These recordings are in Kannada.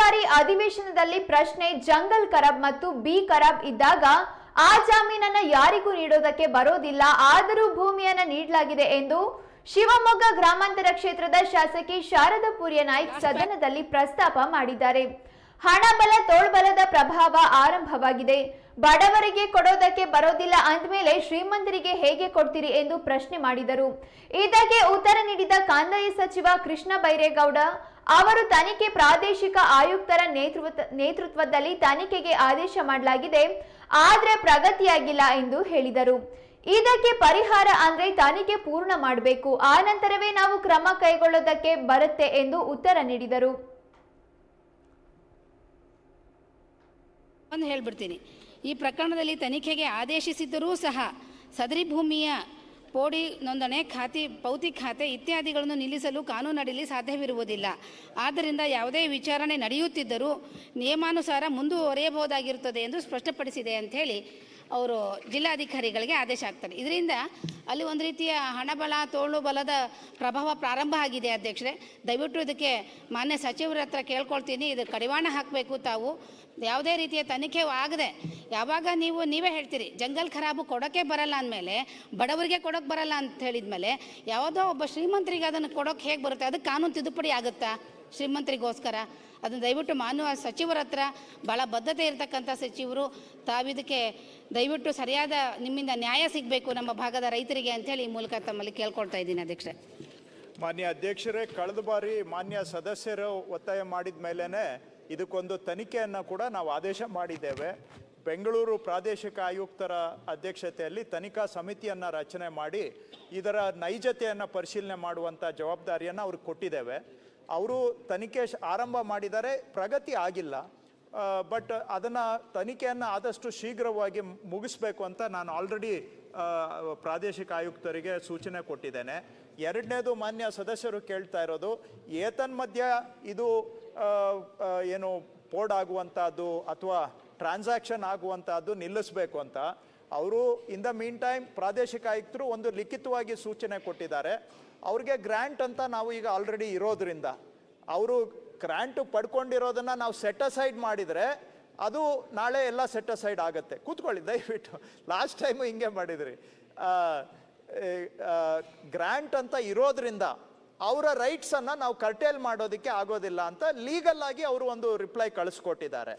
ಬಾರಿ ಅಧಿವೇಶನದಲ್ಲಿ ಪ್ರಶ್ನೆ ಜಂಗಲ್ ಕರಬ್ ಮತ್ತು ಬಿ ಕರಬ್ ಇದ್ದಾಗ ಆ ಜಾಮೀನನ್ನ ಯಾರಿಗೂ ನೀಡೋದಕ್ಕೆ ಬರೋದಿಲ್ಲ, ಆದರೂ ಭೂಮಿಯನ್ನ ನೀಡಲಾಗಿದೆ ಎಂದು ಶಿವಮೊಗ್ಗ ಗ್ರಾಮಾಂತರ ಕ್ಷೇತ್ರದ ಶಾಸಕಿ ಶಾರದಾ ಪೂರ್ಯ ನಾಯ್ಕ್ ಸದನದಲ್ಲಿ ಪ್ರಸ್ತಾಪ ಮಾಡಿದ್ದಾರೆ. ಹಣಬಲ ತೋಳ್ಬಲದ ಪ್ರಭಾವ ಆರಂಭವಾಗಿದೆ. ಬಡವರಿಗೆ ಕೊಡೋದಕ್ಕೆ ಬರೋದಿಲ್ಲ ಅಂದಮೇಲೆ ಶ್ರೀಮಂತರಿಗೆ ಹೇಗೆ ಕೊಡ್ತೀರಿ ಎಂದು ಪ್ರಶ್ನೆ ಮಾಡಿದರು. ಇದಕ್ಕೆ ಉತ್ತರ ನೀಡಿದ ಕಂದಾಯ ಸಚಿವ ಕೃಷ್ಣ ಬೈರೇಗೌಡ ಅವರು ತನಿಖೆ ಪ್ರಾದೇಶಿಕ ಆಯುಕ್ತರ ನೇತೃತ್ವ ನೇತೃತ್ವದಲ್ಲಿ ತನಿಖೆಗೆ ಆದೇಶ ಮಾಡಲಾಗಿದೆ. ಆದರೆ ಪ್ರಗತಿಯಾಗಿಲ್ಲ ಎಂದು ಹೇಳಿದರು. ಇದಕ್ಕೆ ಪರಿಹಾರ ಅಂದ್ರೆ ತನಿಖೆ ಪೂರ್ಣ ಮಾಡಬೇಕು. ಆ ನಂತರವೇ ನಾವು ಕ್ರಮ ಕೈಗೊಳ್ಳೋದಕ್ಕೆ ಬರುತ್ತೆ ಎಂದು ಉತ್ತರ ನೀಡಿದರು. ಹೇಳ್ಬಿಡ್ತೀನಿ. ಈ ಪ್ರಕರಣದಲ್ಲಿ ತನಿಖೆಗೆ ಆದೇಶಿಸಿದ್ದರೂ ಸಹ ಸದರಿ ಭೂಮಿಯ ಪೋಡಿ ನೋಂದಣಿ, ಖಾತೆ, ಪೌತಿ ಖಾತೆ ಇತ್ಯಾದಿಗಳನ್ನು ನಿಲ್ಲಿಸಲು ಕಾನೂನಡಿಯಲ್ಲಿ ಸಾಧ್ಯವಿರುವುದಿಲ್ಲ. ಆದ್ದರಿಂದ ಯಾವುದೇ ವಿಚಾರಣೆ ನಡೆಯುತ್ತಿದ್ದರೂ ನಿಯಮಾನುಸಾರ ಮುಂದುವರಿಯಬಹುದಾಗಿರುತ್ತದೆ ಎಂದು ಸ್ಪಷ್ಟಪಡಿಸಿದೆ ಅಂಥೇಳಿ ಅವರು ಜಿಲ್ಲಾಧಿಕಾರಿಗಳಿಗೆ ಆದೇಶ ಆಗ್ತಾರೆ ಇದರಿಂದ ಅಲ್ಲಿ ಒಂದು ರೀತಿಯ ಹಣಬಲ, ತೋಳು ಬಲದ ಪ್ರಭಾವ ಪ್ರಾರಂಭ ಆಗಿದೆ ಅಧ್ಯಕ್ಷರೇ. ದಯವಿಟ್ಟು ಇದಕ್ಕೆ ಮಾನ್ಯ ಸಚಿವರ ಹತ್ರ ಕೇಳ್ಕೊಳ್ತೀನಿ. ಇದು ಕಡಿವಾಣ ಹಾಕಬೇಕು ತಾವು. ಯಾವುದೇ ರೀತಿಯ ತನಿಖೆ ಆಗದೆ, ಯಾವಾಗ ನೀವು, ನೀವೇ ಹೇಳ್ತೀರಿ, ಜಂಗಲ್ ಖರಾಬು ಕೊಡೋಕ್ಕೆ ಬರಲ್ಲ ಅಂದಮೇಲೆ, ಬಡವರಿಗೆ ಕೊಡೋಕೆ ಬರಲ್ಲ ಅಂತ ಹೇಳಿದ್ಮೇಲೆ, ಯಾವುದೋ ಒಬ್ಬ ಶ್ರೀಮಂತರಿಗೆ ಅದನ್ನು ಕೊಡೋಕೆ ಹೇಗೆ ಬರುತ್ತೆ? ಅದಕ್ಕೆ ಕಾನೂನು ತಿದ್ದುಪಡಿ ಆಗುತ್ತಾ? ಶ್ರೀಮಂತರಿಗೋಸ್ಕರ. ಅದನ್ನು ದಯವಿಟ್ಟು ಮಾನ್ಯ ಸಚಿವರ ಹತ್ರ ಭಾಳ ಬದ್ಧತೆ ಇರತಕ್ಕಂಥ ಸಚಿವರು ತಾವಿದಕ್ಕೆ ದಯವಿಟ್ಟು ಸರಿಯಾದ ನಿಮ್ಮಿಂದ ನ್ಯಾಯ ಸಿಗಬೇಕು ನಮ್ಮ ಭಾಗದ ರೈತರಿಗೆ ಅಂತೇಳಿ ಈ ಮೂಲಕ ತಮ್ಮಲ್ಲಿ ಕೇಳ್ಕೊಳ್ತಾ ಇದ್ದೀನಿ ಅಧ್ಯಕ್ಷರೇ. ಮಾನ್ಯ ಅಧ್ಯಕ್ಷರೇ, ಕಳೆದ ಬಾರಿ ಮಾನ್ಯ ಸದಸ್ಯರು ಒತ್ತಾಯ ಮಾಡಿದ ಮೇಲೇ ಇದಕ್ಕೊಂದು ತನಿಖೆಯನ್ನು ಕೂಡ ನಾವು ಆದೇಶ ಮಾಡಿದ್ದೇವೆ. ಬೆಂಗಳೂರು ಪ್ರಾದೇಶಿಕ ಆಯುಕ್ತರ ಅಧ್ಯಕ್ಷತೆಯಲ್ಲಿ ತನಿಖಾ ಸಮಿತಿಯನ್ನು ರಚನೆ ಮಾಡಿ ಇದರ ನೈಜತೆಯನ್ನು ಪರಿಶೀಲನೆ ಮಾಡುವಂಥ ಜವಾಬ್ದಾರಿಯನ್ನು ಅವ್ರಿಗೆ ಕೊಟ್ಟಿದ್ದೇವೆ. ಅವರು ತನಿಖೆ ಆರಂಭ ಮಾಡಿದರೆ ಪ್ರಗತಿ ಆಗಿಲ್ಲ. ಬಟ್ ಅದನ್ನು ತನಿಖೆಯನ್ನು ಆದಷ್ಟು ಶೀಘ್ರವಾಗಿ ಮುಗಿಸ್ಬೇಕು ಅಂತ ನಾನು ಆಲ್ರೆಡಿ ಪ್ರಾದೇಶಿಕ ಆಯುಕ್ತರಿಗೆ ಸೂಚನೆ ಕೊಟ್ಟಿದ್ದೇನೆ. ಎರಡನೇದು ಮಾನ್ಯ ಸದಸ್ಯರು ಕೇಳ್ತಾ ಇರೋದು ಏತನ್ಮಧ್ಯ ಇದು ಏನು ಪೋರ್ಡ್ ಆಗುವಂಥದ್ದು ಅಥವಾ ಟ್ರಾನ್ಸಾಕ್ಷನ್ ಆಗುವಂಥದ್ದು ನಿಲ್ಲಿಸಬೇಕು ಅಂತ. ಅವರು ಇನ್ ದ ಮೀನ್ ಟೈಮ್ ಪ್ರಾದೇಶಿಕ ಆಯುಕ್ತರು ಒಂದು ಲಿಖಿತವಾಗಿ ಸೂಚನೆ ಕೊಟ್ಟಿದ್ದಾರೆ. ಅವ್ರಿಗೆ ಗ್ರ್ಯಾಂಟ್ ಅಂತ ನಾವು ಈಗ ಆಲ್ರೆಡಿ ಇರೋದ್ರಿಂದ. ಅವರು ಗ್ರ್ಯಾಂಟು ಪಡ್ಕೊಂಡಿರೋದನ್ನು ನಾವು ಸೆಟ್ ಅಸೈಡ್ ಮಾಡಿದರೆ ಅದು ನಾಳೆ ಎಲ್ಲ ಸೆಟ್ ಅಸೈಡ್ ಆಗುತ್ತೆ. ಕೂತ್ಕೊಳ್ಳಿ, ದಯವಿಟ್ಟು. ಲಾಸ್ಟ್ ಟೈಮು ಹಿಂಗೆ ಮಾಡಿದ್ರಿ. ಗ್ರ್ಯಾಂಟ್ ಅಂತ ಇರೋದ್ರಿಂದ ಅವರ ರೈಟ್ಸನ್ನು ನಾವು ಕರ್ಟೇಲ್ ಮಾಡೋದಕ್ಕೆ ಆಗೋದಿಲ್ಲ ಅಂತ ಲೀಗಲ್ ಆಗಿ ಅವರು ಒಂದು ರಿಪ್ಲೈ ಕಳಿಸ್ಕೊಟ್ಟಿದ್ದಾರೆ.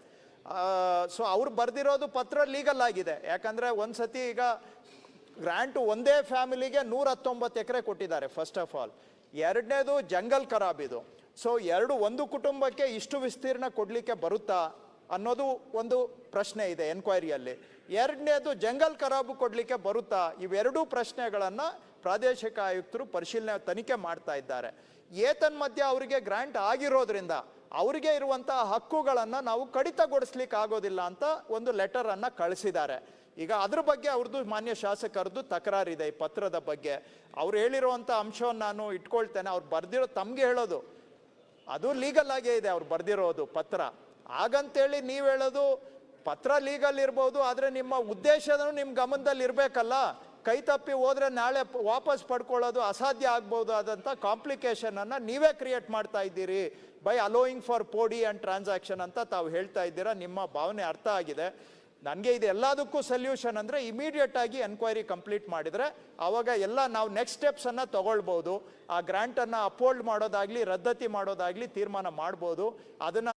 ಸೊ ಅವ್ರು ಬರೆದಿರೋದು ಪತ್ರ ಲೀಗಲ್ ಆಗಿದೆ. ಯಾಕಂದರೆ ಒಂದ್ಸತಿ ಈಗ ಗ್ರ್ಯಾಂಟು ಒಂದೇ ಫ್ಯಾಮಿಲಿಗೆ ನೂರ ಹತ್ತೊಂಬತ್ತು ಎಕರೆ ಕೊಟ್ಟಿದ್ದಾರೆ ಫಸ್ಟ್ ಆಫ್ ಆಲ್ ಎರಡನೇದು ಜಂಗಲ್ ಇದು. ಸೊ ಎರಡು ಒಂದು ಕುಟುಂಬಕ್ಕೆ ಇಷ್ಟು ವಿಸ್ತೀರ್ಣ ಕೊಡಲಿಕ್ಕೆ ಬರುತ್ತಾ ಅನ್ನೋದು ಒಂದು ಪ್ರಶ್ನೆ ಇದೆ ಎನ್ಕ್ವೈರಿಯಲ್ಲಿ ಎರಡನೇದು ಜಂಗಲ್ ಖರಾಬು ಕೊಡಲಿಕ್ಕೆ ಬರುತ್ತಾ ಇವೆರಡೂ ಪ್ರಶ್ನೆಗಳನ್ನು ಪ್ರಾದೇಶಿಕ ಆಯುಕ್ತರು ಪರಿಶೀಲನೆ ತನಿಖೆ ಮಾಡ್ತಾ ಇದ್ದಾರೆ. ಏತನ್ಮಧ್ಯೆ ಅವರಿಗೆ ಗ್ರ್ಯಾಂಟ್ ಆಗಿರೋದ್ರಿಂದ ಅವರಿಗೆ ಇರುವಂತಹ ಹಕ್ಕುಗಳನ್ನು ನಾವು ಕಡಿತಗೊಳಿಸ್ಲಿಕ್ಕೆ ಆಗೋದಿಲ್ಲ ಅಂತ ಒಂದು ಲೆಟರ್ ಅನ್ನ ಕಳಿಸಿದ್ದಾರೆ. ಈಗ ಅದ್ರ ಬಗ್ಗೆ ಅವ್ರದ್ದು ಮಾನ್ಯ ಶಾಸಕರದ್ದು ತಕರಾರಿದೆ ಈ ಪತ್ರದ ಬಗ್ಗೆ. ಅವ್ರು ಹೇಳಿರುವಂಥ ಅಂಶವನ್ನು ನಾನು ಇಟ್ಕೊಳ್ತೇನೆ, ಅವ್ರು ಬರ್ದಿರೋ ತಮಗೆ ಹೇಳೋದು. ಅದು ಲೀಗಲ್ ಆಗೇ ಇದೆ ಅವ್ರು ಬರ್ದಿರೋದು ಪತ್ರ. ಹಾಗಂತೇಳಿ ನೀವು ಹೇಳೋದು ಪತ್ರ ಲೀಗಲ್ ಇರ್ಬೋದು, ಆದರೆ ನಿಮ್ಮ ಉದ್ದೇಶನೂ ನಿಮ್ಮ ಗಮನದಲ್ಲಿ ಇರಬೇಕಲ್ಲ ಕೈ ತಪ್ಪಿ ಹೋದ್ರೆ ನಾಳೆ ವಾಪಸ್ ಪಡ್ಕೊಳ್ಳೋದು ಅಸಾಧ್ಯ ಆಗ್ಬೋದು ಆದಂಥ ಕಾಂಪ್ಲಿಕೇಶನ್ ಅನ್ನ ನೀವೇ ಕ್ರಿಯೇಟ್ ಮಾಡ್ತಾ ಇದ್ದೀರಿ ಬೈ ಅಲೋಯಿಂಗ್ ಫಾರ್ ಪೋಡಿ ಆ್ಯಂಡ್ ಟ್ರಾನ್ಸಾಕ್ಷನ್ ಅಂತ ತಾವು ಹೇಳ್ತಾ ಇದ್ದೀರಾ. ನಿಮ್ಮ ಭಾವನೆ ಅರ್ಥ ಆಗಿದೆ. ನನಗೆ ಇದು ಎಲ್ಲದಕ್ಕೂ ಸೊಲ್ಯೂಷನ್ ಅಂದರೆ ಇಮಿಡಿಯೇಟ್ ಆಗಿ ಎನ್ಕ್ವೈರಿ ಕಂಪ್ಲೀಟ್ ಮಾಡಿದರೆ ಆವಾಗ ಎಲ್ಲ ನಾವು ನೆಕ್ಸ್ಟ್ ಸ್ಟೆಪ್ಸನ್ನು ತಗೊಳ್ಬೋದು ಆ ಗ್ರ್ಯಾಂಟನ್ನು ಅಪೋಲ್ಡ್ ಮಾಡೋದಾಗ್ಲಿ, ರದ್ದತಿ ಮಾಡೋದಾಗ್ಲಿ ತೀರ್ಮಾನ ಮಾಡ್ಬೋದು. ಅದನ್ನು